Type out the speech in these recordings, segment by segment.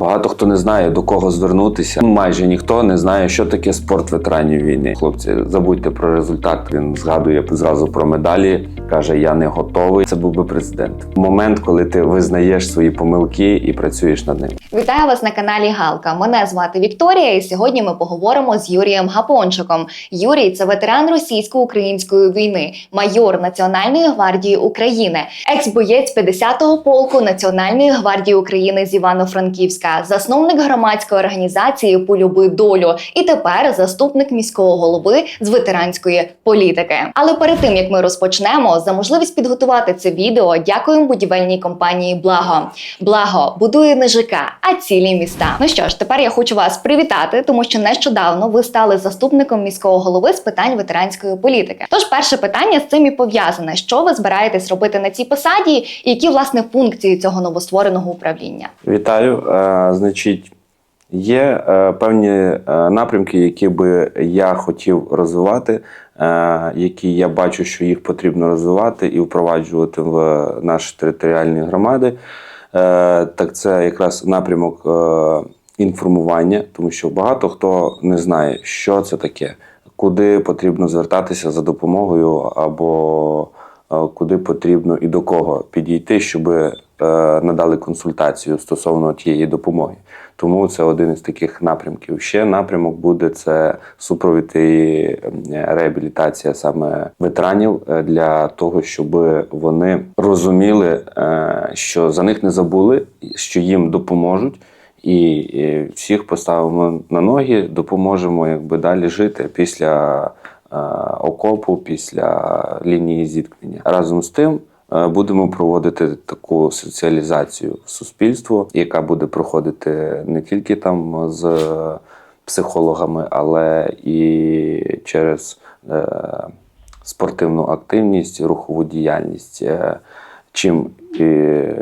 Багато хто не знає до кого звернутися. Ну, Майже ніхто не знає, що таке спорт ветеранів війни. Хлопці, забудьте про результат. Він згадує зразу про медалі. каже: Я не готовий. Це був би президент. Момент, коли ти визнаєш свої помилки і працюєш над ними. Вітаю вас на каналі Галка. Мене звати Вікторія, і сьогодні ми поговоримо з Юрієм Гапончиком. Юрій це ветеран російсько-української війни, майор Національної гвардії України, екс-боєць 50-го полку Національної гвардії України з Івано-Франківська, засновник громадської організації Полюби долю і тепер заступник міського голови з ветеранської політики. Але перед тим як ми розпочнемо, за можливість підготувати це відео, дякуємо будівельній компанії Благо. Благо будує не ЖК, а цілі міста. Ну що ж, тепер я хочу вас привітати, тому що нещодавно ви стали заступником міського голови з питань ветеранської політики. Тож перше питання з цим і пов'язане: що ви збираєтесь робити на цій посаді, і які власне функції цього новоствореного управління? Вітаю. Значить, є е, певні е, напрямки, які би я хотів розвивати, е, які я бачу, що їх потрібно розвивати і впроваджувати в наші територіальні громади. Так це якраз напрямок інформування, тому що багато хто не знає, що це таке, куди потрібно звертатися за допомогою або куди потрібно і до кого підійти, щоб надали консультацію стосовно тієї допомоги. Тому це один із таких напрямків. Ще напрямок буде це супровід і е, реабілітація саме ветеранів е, для того, щоб вони розуміли, е, що за них не забули, що їм допоможуть. І всіх поставимо на ноги, допоможемо якби далі жити після е, окопу, після лінії зіткнення. Разом з тим е, будемо проводити таку соціалізацію в суспільство, яка буде проходити не тільки там з психологами, але і через е, спортивну активність, рухову діяльність. Е, Чим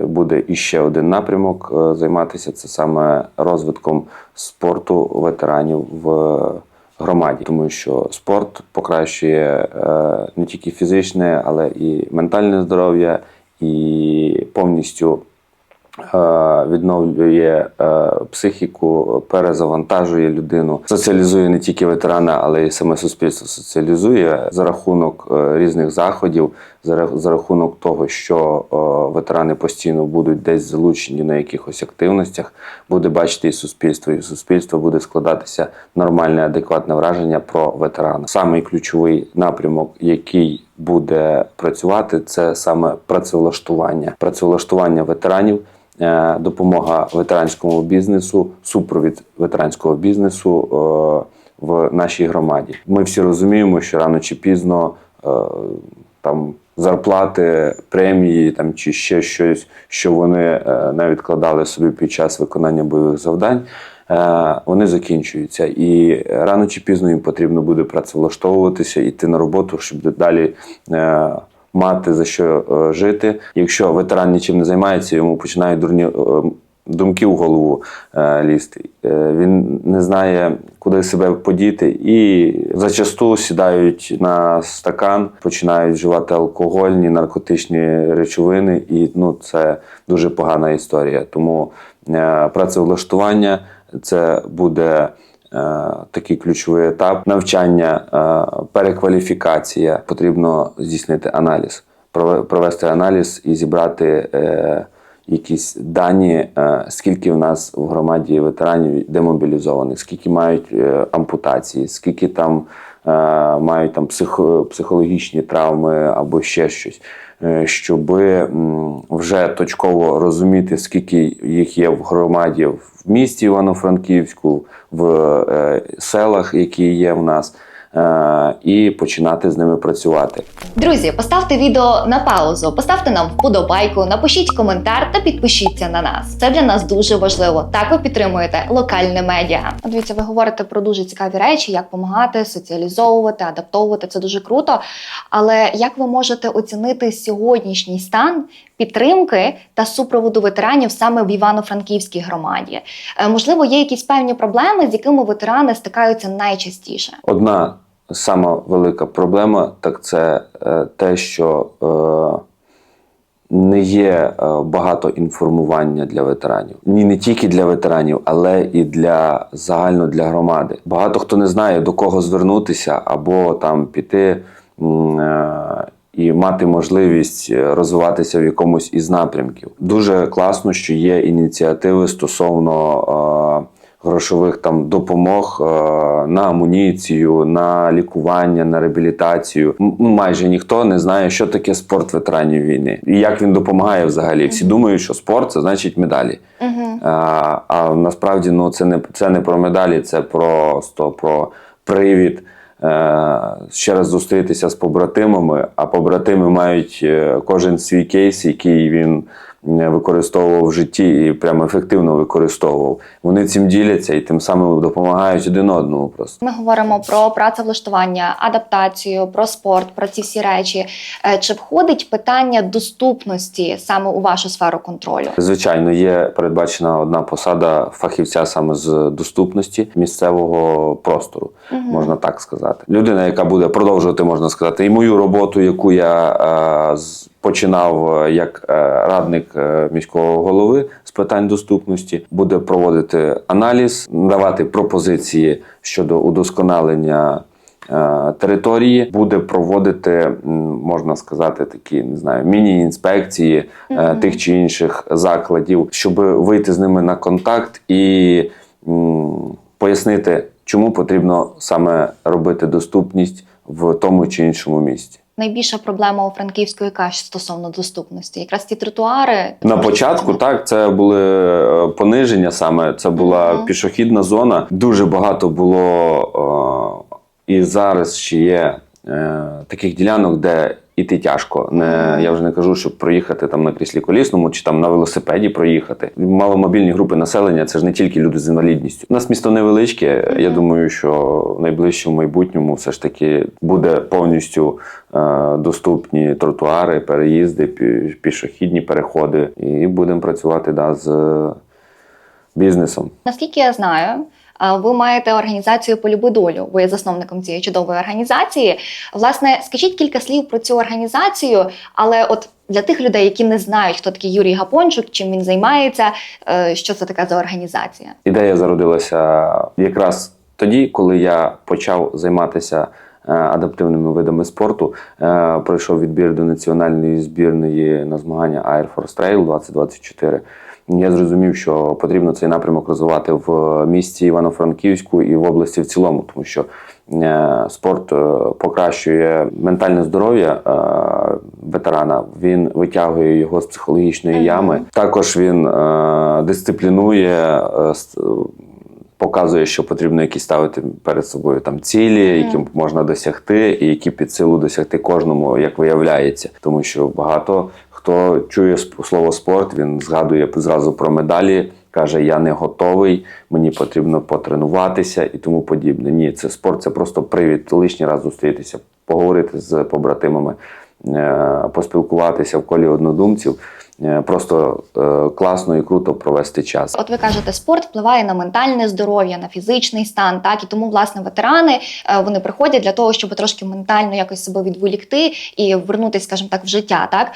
буде іще один напрямок е, займатися, це саме розвитком спорту ветеранів в громаді, тому що спорт покращує е, не тільки фізичне, але і ментальне здоров'я, і повністю відновлює е, психіку, перезавантажує людину, соціалізує не тільки ветерана, але й саме суспільство соціалізує за рахунок е, різних заходів, за рахунок того, що е, ветерани постійно будуть десь залучені на якихось активностях, буде бачити і суспільство, і суспільство буде складатися нормальне, адекватне враження про ветерана. Самий ключовий напрямок, який буде працювати, це саме працевлаштування, працевлаштування ветеранів. Е, Допомога ветеранському бізнесу, супровід ветеранського бізнесу е, в нашій громаді. Ми всі розуміємо, що рано чи пізно е, там зарплати, премії там чи ще щось, що вони не відкладали собі під час виконання бойових завдань. Вони закінчуються, і рано чи пізно їм потрібно буде працевлаштовуватися, йти на роботу, щоб далі мати за що е, жити. Якщо ветеран нічим не займається, йому починають дурні е, думки в голову е, лізти. Він не знає, куди себе подіти, і зачасту сідають на стакан, починають вживати алкогольні, наркотичні речовини, і ну це дуже погана історія. Тому працевлаштування це буде. Е, Такий ключовий етап навчання, е, перекваліфікація. Потрібно здійснити аналіз, прове- провести аналіз і зібрати е, якісь дані, скільки в нас в громаді ветеранів демобілізованих, скільки мають ампутації, скільки там мають там психо, психологічні травми або ще щось, щоб вже точково розуміти, скільки їх є в громаді в місті Івано-Франківську, в е, селах, які є в нас. Е, І починати з ними працювати. Друзі, поставте відео на паузу, поставте нам вподобайку, напишіть коментар та підпишіться на нас. Це для нас дуже важливо. Так ви підтримуєте локальне медіа. Дивіться, ви говорите про дуже цікаві речі, як допомагати, соціалізовувати, адаптовувати. Це дуже круто. Але як ви можете оцінити сьогоднішній стан підтримки та супроводу ветеранів саме в Івано-Франківській громаді? Е, Можливо, є якісь певні проблеми, з якими ветерани стикаються найчастіше. Одна сама велика проблема так це е, те, що е, не є е, багато інформування для ветеранів. Ні, не тільки для ветеранів, але і для загально для громади. Багато хто не знає до кого звернутися або там піти. І мати можливість розвиватися в якомусь із напрямків. Дуже класно, що є ініціативи стосовно грошових там допомог е, на амуніцію, на лікування, на реабілітацію. Майже ніхто не знає, що таке спорт ветеранів війни і як він допомагає взагалі. Всі думають, що спорт це значить медалі. А, а насправді ну, це, не, це не про медалі, це просто про привід. е, Ще раз зустрітися з побратимами, а побратими мають е, кожен свій кейс, який він використовував в житті і прямо ефективно використовував. Вони цим діляться і тим самим допомагають один одному просто. Ми говоримо про працевлаштування, адаптацію, про спорт, про ці всі речі. Е, Чи входить питання доступності саме у вашу сферу контролю? Звичайно, є передбачена одна посада фахівця саме з доступності місцевого простору, можна так сказати. Людина, яка буде продовжувати, можна сказати, і мою роботу, яку я е, починав е, як е, радник е, міського голови з питань доступності, буде проводити аналіз, давати пропозиції щодо удосконалення. Території буде проводити, можна сказати, такі не знаю, міні-інспекції е, тих чи інших закладів, щоб вийти з ними на контакт і м, пояснити, чому потрібно саме робити доступність в тому чи іншому місці. Найбільша проблема у франківської каші стосовно доступності? Якраз ті тротуари На початку так це були е, пониження саме. Це була Мгм. пішохідна зона. Дуже багато було о, і зараз ще є е, таких ділянок, де іти тяжко. Не я вже не кажу, щоб проїхати там на кріслі колісному чи там на велосипеді проїхати. Маломобільні групи населення це ж не тільки люди з інвалідністю. У нас місто невеличке. Я думаю, що в найближчому майбутньому все ж таки буде повністю е, доступні тротуари, переїзди, пішохідні переходи, і будемо працювати да, з е, бізнесом. Наскільки я знаю, ви маєте організацію Полюби долю. Ви є засновником цієї чудової організації. Власне, скажіть кілька слів про цю організацію, але от для тих людей, які не знають, хто такий Юрій Гапончук, чим він займається, е, що це така за організація? Ідея зародилася якраз тоді, коли я почав займатися е, адаптивними видами спорту. Е, Пройшов відбір до національної збірної на змагання Air Force Trail 2024. Я зрозумів, що потрібно цей напрямок розвивати в місті Івано-Франківську і в області в цілому, тому що е, спорт е, покращує ментальне здоров'я е, ветерана. Він витягує його з психологічної ями. Також він е, дисциплінує. е, Показує, що потрібно якісь ставити перед собою там цілі, які можна досягти, і які під силу досягти кожному, як виявляється. Тому що багато хто чує слово спорт, він згадує зразу про медалі, каже: Я не готовий, мені потрібно потренуватися і тому подібне. Ні, це спорт, це просто привід лишній раз зустрітися, поговорити з побратимами, е, поспілкуватися в колі однодумців. Е, Просто е, класно і круто провести час. От ви кажете, спорт впливає на ментальне здоров'я, на фізичний стан, так і тому, власне, ветерани е, вони приходять для того, щоб трошки ментально якось себе відволікти і вернутися, скажімо так, в життя. Так,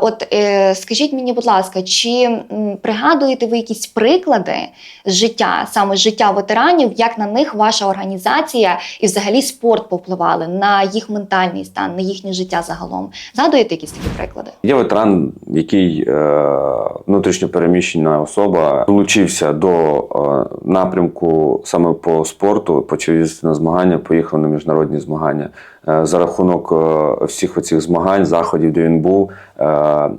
от скажіть мені, будь ласка, чи пригадуєте ви якісь приклади з життя, саме з життя ветеранів, як на них ваша організація і взагалі спорт повпливали на їх ментальний стан, на їхнє життя загалом? Згадуєте якісь такі приклади? Є ветеран, який е, внутрішньо переміщена особа, долучився до е, напрямку саме по спорту, почав їздити на змагання, поїхав на міжнародні змагання. Е, за рахунок всіх оцих змагань, заходів, де він був,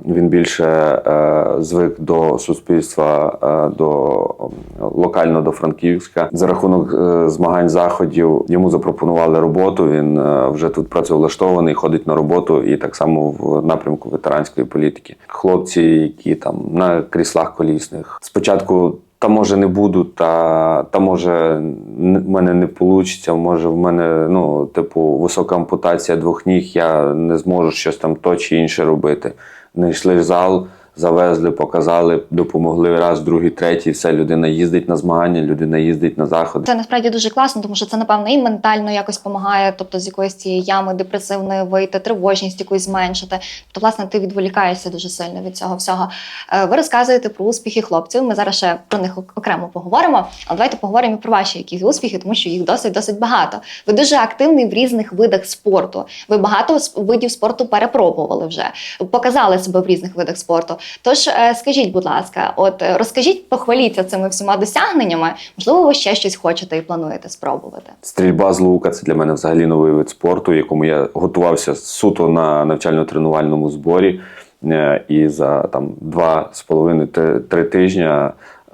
він більше е, звик до суспільства, е, до е, локально до Франківська. За рахунок е, змагань заходів йому запропонували роботу. Він е, вже тут працевлаштований, ходить на роботу і так само в напрямку ветеранської політики. Хлопці, які там на кріслах колісних, спочатку. Та може не буду, та, та може в мене не вийде, може в мене ну, типу, висока ампутація двох ніг, я не зможу щось там то чи інше робити. Знайшли зал, завезли, показали, допомогли раз, другий, третій. Все, людина їздить на змагання, людина їздить на заходи. Це насправді дуже класно, тому що це напевно і ментально якось допомагає, тобто з якоїсь цієї ями депресивної вийти, тривожність якусь зменшити. Тобто, власне, ти відволікаєшся дуже сильно від цього всього. Е, Ви розказуєте про успіхи хлопців. Ми зараз ще про них окремо поговоримо. Але давайте поговоримо про ваші якісь успіхи, тому що їх досить досить багато. Ви дуже активний в різних видах спорту. Ви багато видів спорту перепробували вже, показали себе в різних видах спорту. Тож е, скажіть, будь ласка, от е, розкажіть, похваліться цими всіма досягненнями. Можливо, ви ще щось хочете і плануєте спробувати. Стрільба з лука це для мене взагалі новий вид спорту, якому я готувався суто на навчально-тренувальному зборі. Е, І за там два з половиною три-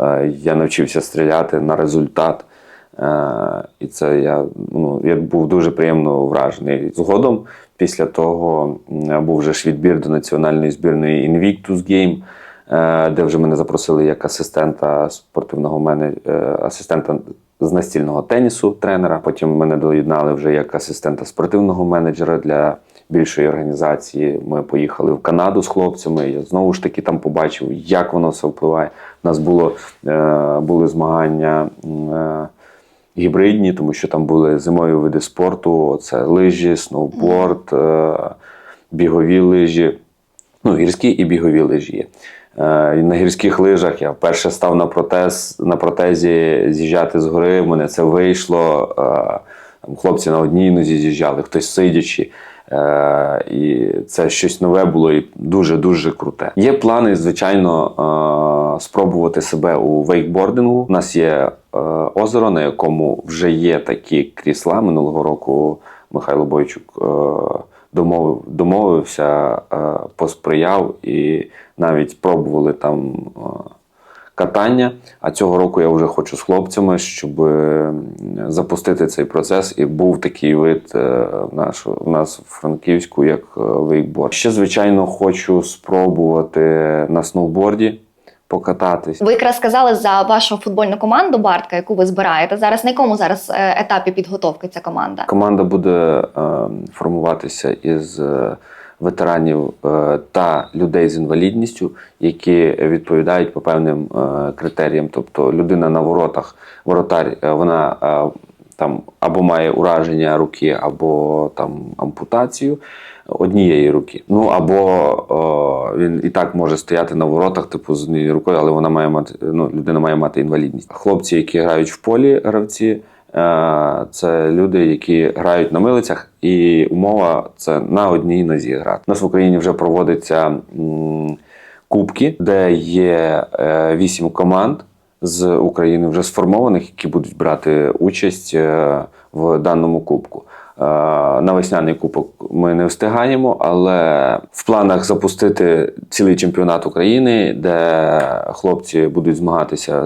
е, я навчився стріляти на результат. І це я, ну, я був дуже приємно вражений. Згодом, після того, був вже ж відбір до національної збірної Invictus Game, е, де вже мене запросили як асистента спортивного мене, е, асистента з настільного тенісу тренера. Потім мене доєднали вже як асистента спортивного менеджера для більшої організації. Ми поїхали в Канаду з хлопцями. Я знову ж таки там побачив, як воно все впливає. У нас було, е, були змагання. Гібридні, тому що там були зимові види спорту: це лижі, сноуборд, е, бігові лижі, ну, гірські і бігові лижі є. Е, на гірських лижах я вперше став на протез на протезі з'їжджати з гори. В мене це вийшло. Е, хлопці на одній нозі з'їжджали, хтось сидячи. Е, і це щось нове було і дуже-дуже круте. Є плани, звичайно, е, спробувати себе у вейкбордингу. У нас є е, озеро, на якому вже є такі крісла. Минулого року Михайло Бойчук домовив, домовився, посприяв і навіть пробували там. Катання, а цього року я вже хочу з хлопцями, щоб е, запустити цей процес. І був такий вид е, наш, в нас в Франківську, як е, вейкборд. Ще, звичайно, хочу спробувати на сноуборді покататись. Ви якраз сказали за вашу футбольну команду Бартка, яку ви збираєте зараз. На якому зараз етапі підготовки ця команда? Команда буде е, формуватися із ветеранів е, та людей з інвалідністю, які відповідають по певним е, критеріям. Тобто людина на воротах, воротар, е, вона там або має ураження руки, або там ампутацію однієї руки. Ну або е, він і так може стояти на воротах, типу з однією рукою, але вона має мати ну, людина має мати інвалідність. Хлопці, які грають в полі, гравці. Е, Це люди, які грають на милицях, і умова це на одній нозі грати. У нас в Україні вже проводиться кубки, де є е, вісім команд з України вже сформованих, які будуть брати участь е, в даному кубку. На весняний кубок ми не встигаємо, але в планах запустити цілий чемпіонат України, де хлопці будуть змагатися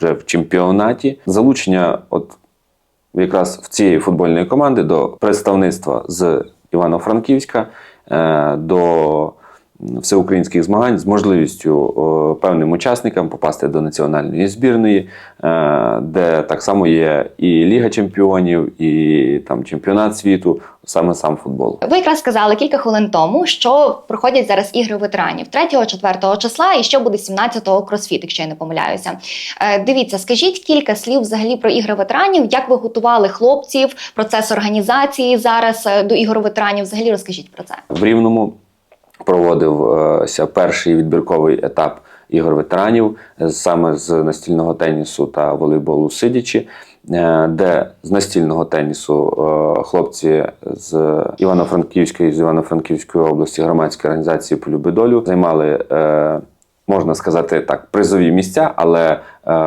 вже в чемпіонаті. Залучення, от якраз в цієї футбольної команди до представництва з Івано-Франківська е, до всеукраїнських змагань з можливістю е, певним учасникам попасти до національної збірної, е, де так само є і Ліга Чемпіонів, і там чемпіонат світу, саме сам футбол. Ви якраз сказали кілька хвилин тому, що проходять зараз ігри ветеранів 3-4 числа, і що буде 17-го кросфіт, якщо я не помиляюся. Е, дивіться, скажіть кілька слів взагалі про ігри ветеранів, як ви готували хлопців, процес організації зараз до ігор ветеранів. Взагалі розкажіть про це. В Рівному проводився перший відбірковий етап ігор ветеранів е, саме з настільного тенісу та волейболу сидячи, е, де з настільного тенісу е, хлопці з Івано-Франківської з Івано-Франківської області громадської організації «Полюби долю займали. Можна сказати так, призові місця, але е,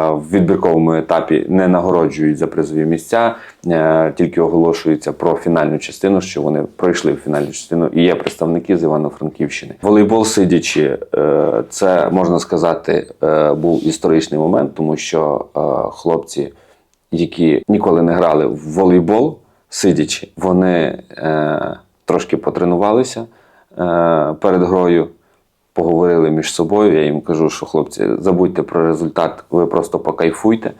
в відбірковому етапі не нагороджують за призові місця, е, тільки оголошується про фінальну частину, що вони пройшли в фінальну частину і є представники з Івано-Франківщини. Волейбол сидячи, е, це можна сказати, був історичний момент, тому що хлопці, які ніколи не грали в волейбол, сидячи, вони трошки потренувалися перед грою поговорили між собою. Я їм кажу, що хлопці, забудьте про результат, ви просто покайфуйте.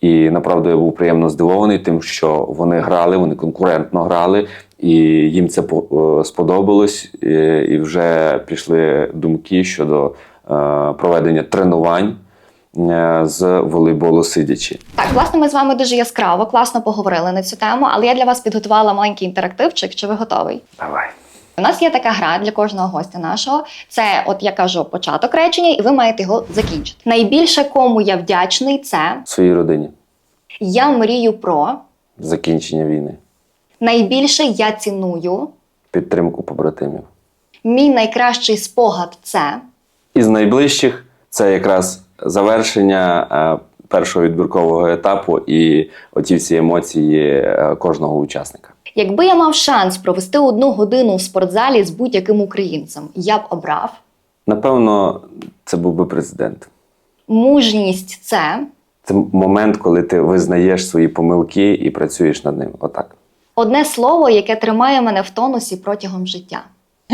І направду я був приємно здивований тим, що вони грали, вони конкурентно грали, і їм це е, сподобалось. І вже пішли думки щодо проведення тренувань е, з волейболу сидячи. Так, власне, ми з вами дуже яскраво, класно поговорили на цю тему, але я для вас підготувала маленький інтерактивчик. Чи ви готовий? Давай. У нас є така гра для кожного гостя нашого. Це, от я кажу, початок речення, і ви маєте його закінчити. Найбільше кому я вдячний, це Своїй родині. я мрію про. Закінчення війни, Найбільше я ціную. підтримку побратимів. Мій найкращий спогад це. Із найближчих це якраз завершення е, першого відбіркового етапу і оті всі емоції е, кожного учасника. Якби я мав шанс провести одну годину в спортзалі з будь-яким українцем, я б обрав. Напевно, це був би президент. Мужність це Це момент, коли ти визнаєш свої помилки і працюєш над ними. Отак. одне слово, яке тримає мене в тонусі протягом життя.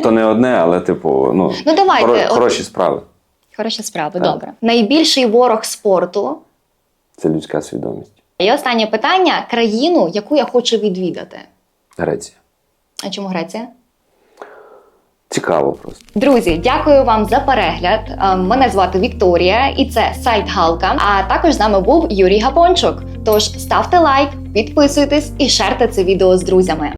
То не одне, але типу, ну, Ну давайте, хоро- от- хороші справи. Хороші справи, Так. добре. Найбільший ворог спорту. Це людська свідомість. І останнє питання: країну, яку я хочу відвідати. Греція. А чому Греція? Цікаво просто. Друзі, дякую вам за перегляд. Е, Мене звати Вікторія, і це сайт Галка. А також з нами був Юрій Гапончук. Тож ставте лайк, підписуйтесь і шерте це відео з друзями.